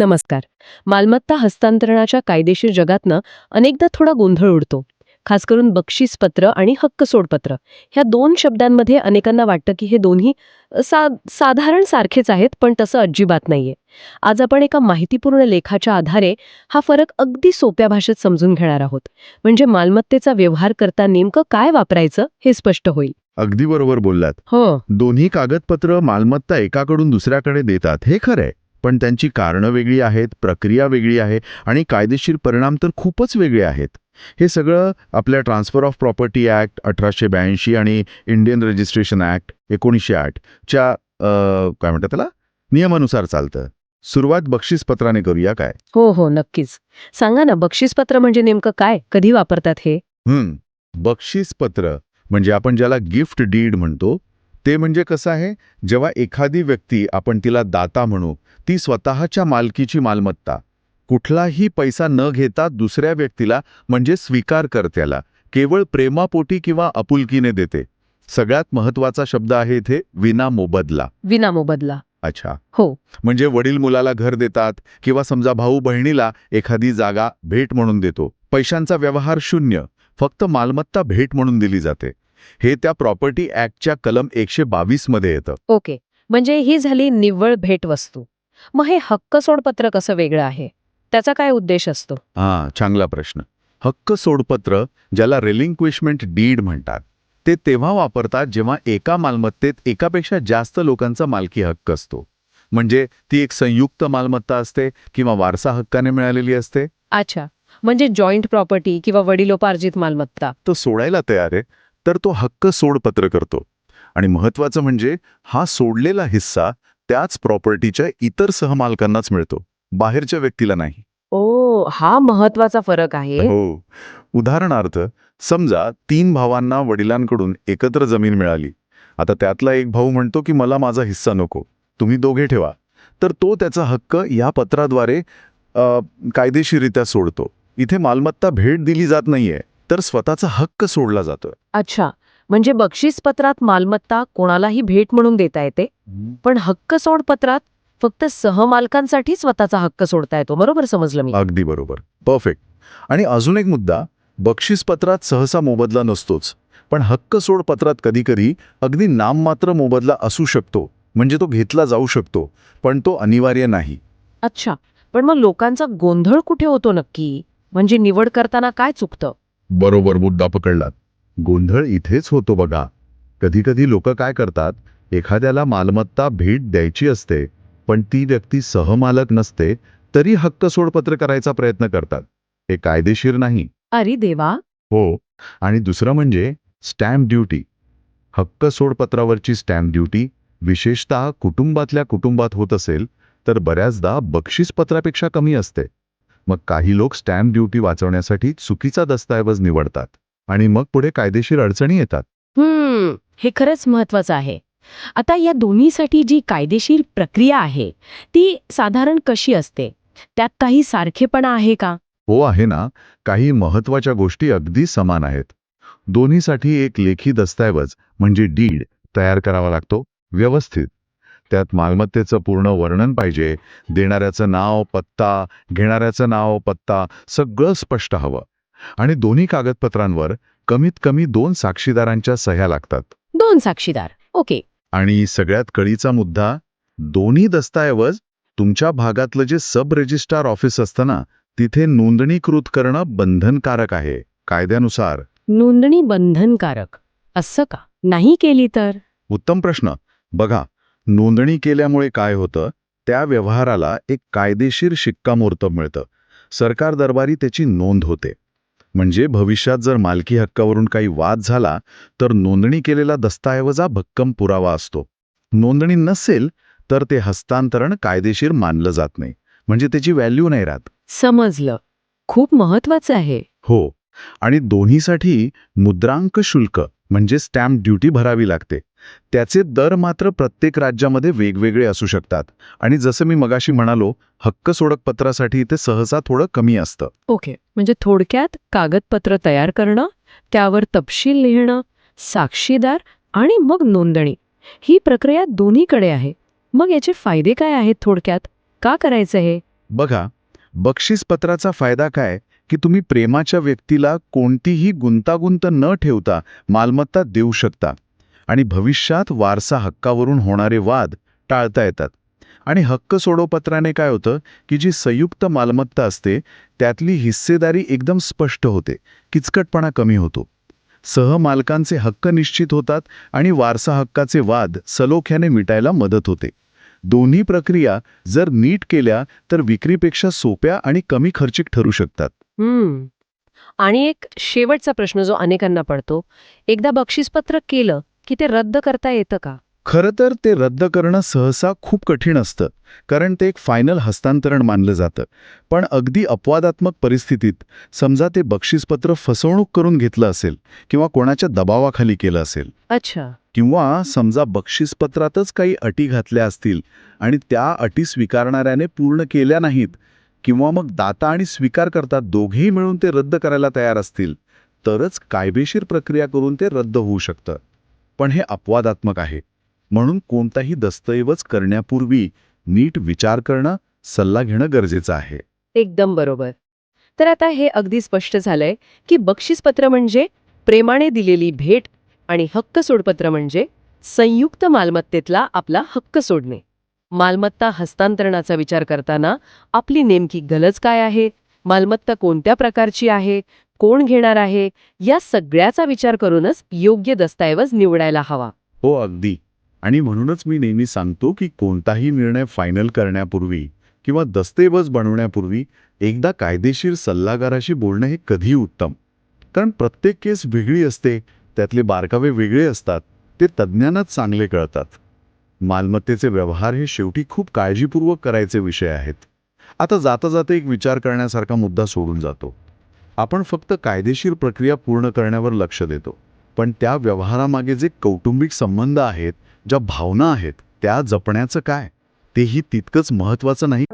नमस्कार. मालमत्ता हस्तांतरणाच्या कायदेशीर जगातनं अनेकदा थोडा गोंधळ उडतो. खास करून बक्षीसपत्र आणि हक्क सोडपत्र. ह्या दोन शब्दांमध्ये अनेकांना वाटतं की हे दोन्ही सा साधारण सारखेच आहेत पण तसं अजिबात नाहीये. आज आपण एका माहितीपूर्ण लेखाच्या आधारे हा फरक अगदी सोप्या भाषेत समजून घेणार आहोत. म्हणजे मालमत्तेचा व्यवहार करता नेमकं काय वापरायचं हे स्पष्ट होईल. अगदी बरोबर बोललात. हो. दोन्ही कागदपत्र मालमत्ता एकाकडून दुसऱ्याकडे देतात हे खरंय. पण त्यांची कारणं वेगळी आहेत प्रक्रिया वेगळी आहे आणि कायदेशीर परिणाम तर खूपच वेगळे आहेत. हे सगळं आपल्या ट्रान्सफर ऑफ प्रॉपर्टी ॲक्ट अठराशे ब्याऐंशी आणि इंडियन रजिस्ट्रेशन ॲक्ट एकोणीसशे आठच्या काय म्हणतात त्याला? नियमानुसार चालतं. सुरुवात बक्षीसपत्राने करूया काय? हो हो नक्कीच. सांगा ना बक्षीसपत्र म्हणजे नेमकं काय? कधी वापरतात हे? हं, बक्षीसपत्र म्हणजे आपण ज्याला गिफ्ट डीड म्हणतो ते म्हणजे कसं आहे? जेव्हा एखादी व्यक्ती आपण तिला दाता म्हणू ती स्वतःच्या मालकीची मालमत्ता. कुठलाही पैसा न घेता दुसऱ्या व्यक्तीला म्हणजे स्वीकार करत्याला केवळ प्रेमापोटी किंवा आपुलकीने देते. सगळ्यात महत्त्वाचा शब्द आहे इथे विना मोबदला. विना मोबदला. अच्छा. हो. म्हणजे वडील मुलाला घर देतात किंवा समजा भाऊ बहिणीला एखादी जागा भेट म्हणून देतो. पैशांचा व्यवहार शून्य फक्त मालमत्ता भेट म्हणून दिली जाते. हे त्या प्रॉपर्टी ॲक्टच्या कलम एकशे बावीसमध्ये येतं. ओके. म्हणजे ही झाली निव्वळ भेटवस्तू. मग हे हक्क सोडपत्र कसं वेगळं आहे? त्याचा काय उद्देश असतो? हा चांगला प्रश्न. हक्क सोडपत्र ज्याला रेलिंक्विशमेंट डीड म्हणतात ते तेव्हा वापरतात जेव्हा एका मालमत्तेत एकापेक्षा जास्त लोकांचा मालकी हक्क असतो. म्हणजे ती एक संयुक्त मालमत्ता असते किंवा वारसा हक्काने मिळालेली असते. अच्छा. म्हणजे जॉईंट प्रॉपर्टी किंवा वडिलोपार्जित मालमत्ता. तो सोडायला तयार आहे. तर तो हक्क सोडपत्र करतो. आणि महत्वाचं म्हणजे हा सोडलेला हिस्सा त्याच प्रॉपर्टीच्या इतर सहमालकांनाच मिळतो. बाहेरच्या व्यक्तीला नाही. ओ हा महत्त्वाचा फरक आहे. हो. उदाहरणार्थ समजा तीन भावांना वडिलांकडून एकत्र जमीन मिळाली. आता त्यातला एक भाऊ म्हणतो की मला माझा हिस्सा नको. तुम्ही दोघे ठेवा. तर तो त्याचा हक्क या पत्राद्वारे कायदेशीररित्या सोडतो. इथे मालमत्ता भेट दिली जात नाहीये. तर स्वतःचा हक्क सोडला जातो अच्छा. म्हणजे बक्षीसपत्रात मालमत्ता कोणालाही भेट म्हणून देता येते? पण हक्क सोडपत्रात फक्त सहमालकांसाठी स्वतःचा हक्क सोडता येतो बरोबर समजलं मी? अगदी बरोबर. परफेक्ट आणि अजून एक मुद्दा बक्षीसपत्रात सहसा मोबदला नसतोच. पण हक्क सोड पत्रात कधीकधी अगदी नाममात्र मोबदला असू शकतो म्हणजे तो घेतला जाऊ शकतो पण तो अनिवार्य नाही. अच्छा. पण मग लोकांचा गोंधळ कुठे होतो नक्की? म्हणजे निवड करताना काय चुकतं? बरोबर मुद्दा पकडलात. गोंधळ इथेच होतो बघा. कधीकधी लोक काय करतात एखाद्याला मालमत्ता भेट द्यायची असते पण ती व्यक्ती सहमालक नसते तरी हक्क सोडपत्र करायचा प्रयत्न करतात. हे कायदेशीर नाही. अरे देवा! हो आणि दुसरं म्हणजे स्टॅम्प ड्युटी. हक्क सोडपत्रावरची स्टॅम्प ड्युटी विशेषतः कुटुंबातल्या कुटुंबात होत असेल तर बऱ्याचदा बक्षीसपत्रापेक्षा कमी असते. मग काही लोक स्टॅम्प ड्युटी वाचवण्यासाठी चुकीचा दस्तऐवज निवडतात आणि मग पुढे कायदेशीर अडचणी येतात. हम्म हे खरंच महत्वाचं आहे. आता या दोन्हीसाठी जी कायदेशीर प्रक्रिया आहे ती साधारण कशी असते? त्यात काही सारखेपणा आहे का? हो आहे ना. काही महत्त्वाच्या गोष्टी अगदी समान आहेत. दोन्हीसाठी एक लेखी दस्तऐवज म्हणजे डीड तयार करावा लागतो व्यवस्थित. त्यात मालमत्तेचं पूर्ण वर्णन पाहिजे. देणाऱ्याचं नाव पत्ता घेणाऱ्याचं नाव पत्ता सगळं स्पष्ट हवं. आणि दोन्ही कागदपत्रांवर कमीत कमी दोन साक्षीदारांच्या सह्या लागतात. दोन साक्षीदार. ओके. आणि सगळ्यात कळीचा मुद्दा दोन्ही दस्तऐवज तुमच्या भागातलं जे सब रजिस्ट्रार ऑफिस असतं ना तिथे नोंदणीकृत करणं बंधनकारक आहे. कायद्यानुसार. नोंदणी बंधनकारक. असं का? नाही केली तर? उत्तम प्रश्न. बघा नोंदणी केल्यामुळे काय होतं? त्या व्यवहाराला एक कायदेशीर शिक्कामोर्तब मिळतं. सरकार दरबारी त्याची नोंद होते. म्हणजे भविष्यात जर मालकी हक्कावरून काही वाद झाला तर नोंदणी केलेला दस्तऐवज भक्कम पुरावा असतो. नोंदणी नसेल तर ते हस्तांतरण कायदेशीर मानलं जात नाही. म्हणजे त्याची व्हॅल्यू नाही राहत. समजलं. खूप महत्वाचं आहे. हो. आणि दोन्हीसाठी मुद्रांक शुल्क. म्हणजे स्टॅम्प ड्युटी भरावी लागते. त्याचे दर मात्र प्रत्येक राज्यामध्ये वेगवेगळे असू शकतात. आणि जसं मी मगाशी म्हणालो हक्क सोडक पत्रासाठी ते सहसा थोडं कमी असतं. ओके. म्हणजे थोडक्यात कागदपत्र तयार करणं त्यावर तपशील लिहिणं साक्षीदार आणि मग नोंदणी. ही प्रक्रिया दोन्हीकडे आहे. मग याचे फायदे काय आहेत थोडक्यात? का करायचं हे? बघा बक्षीसपत्राचा फायदा काय? की तुम्ही प्रेमाच्या व्यक्तीला कोणतीही गुंतागुंत न ठेवता मालमत्ता देऊ शकता. आणि भविष्यात वारसा हक्कावरून होणारे वाद टाळता येतात. आणि हक्क सोडोपत्राने काय होतं की जी संयुक्त मालमत्ता असते त्यातली हिस्सेदारी एकदम स्पष्ट होते किचकटपणा कमी होतो. सहमालकांचे हक्क निश्चित होतात आणि वारसा हक्काचे वाद सलोख्याने मिटायला मदत होते. दोन्ही प्रक्रिया जर नीट केल्या तर विक्रीपेक्षा सोप्या आणि कमी खर्चिक ठरू शकतात. हम्म. आणि एक शेवटचा प्रश्न जो अनेकांना पडतो एकदा बक्षीसपत्र केलं की ते रद्द करता येतं का? खरं तर ते रद्द करणं सहसा खूप कठीण असतं कारण ते एक फायनल हस्तांतरण मानलं जातं. पण अगदी अपवादात्मक परिस्थितीत समजा ते बक्षीसपत्र फसवणूक करून घेतलं असेल किंवा कोणाच्या दबावाखाली केलं असेल. अच्छा. किंवा समजा बक्षीसपत्रातच काही अटी घातल्या असतील आणि त्या अटी स्वीकारणाऱ्याने पूर्ण केल्या नाहीत किंवा मग दाता आणि स्वीकार करतात दोघेही मिळून ते रद्द करायला तयार असतील तरच कायदेशीर प्रक्रिया करून ते रद्द होऊ शकतं. पण हे अपवादात्मक आहे. म्हणून कोणताही दस्तऐवज करण्यापूर्वी नीट विचार करणं सल्ला घेणं गरजेचं आहे. एकदम बरोबर. तर आता हे अगदी स्पष्ट झालंय की बक्षीसपत्र म्हणजे प्रेमाने दिलेली भेट आणि हक्क सोडपत्र म्हणजे संयुक्त मालमत्तेतला आपला हक्क सोडणे. मालमत्ता हस्तांतरणाचा विचार करताना आपली नेमकी गलज काय आहे? मालमत्ता कोणत्या प्रकारची आहे? कोण घेणार आहे? या सगळ्याचा विचार करूनच योग्य दस्तऐवज निवडायला हवा. हो अगदी. आणि म्हणूनच मी नेहमी सांगतो की कोणताही निर्णय फायनल करण्यापूर्वी किंवा दस्तऐवज बनवण्यापूर्वी एकदा कायदेशीर सल्लागाराशी बोलणं हे कधीही उत्तम. कारण प्रत्येक केस वेगळी असते त्यातले बारकावे वेगळे असतात ते तज्ज्ञांनाच चांगले कळतात. मालमत्तेचे व्यवहार हे शेवटी खूप काळजीपूर्वक करायचे विषय आहेत. आता जाता जाता एक विचार करण्यासारखा मुद्दा सोडून जातो. आपण फक्त कायदेशीर प्रक्रिया पूर्ण करण्यावर लक्ष देतो. पण त्या व्यवहारामागे जे कौटुंबिक संबंध आहेत ज्या भावना आहेत त्या जपण्याचं काय? तेही तितकंच महत्त्वाचं नाही.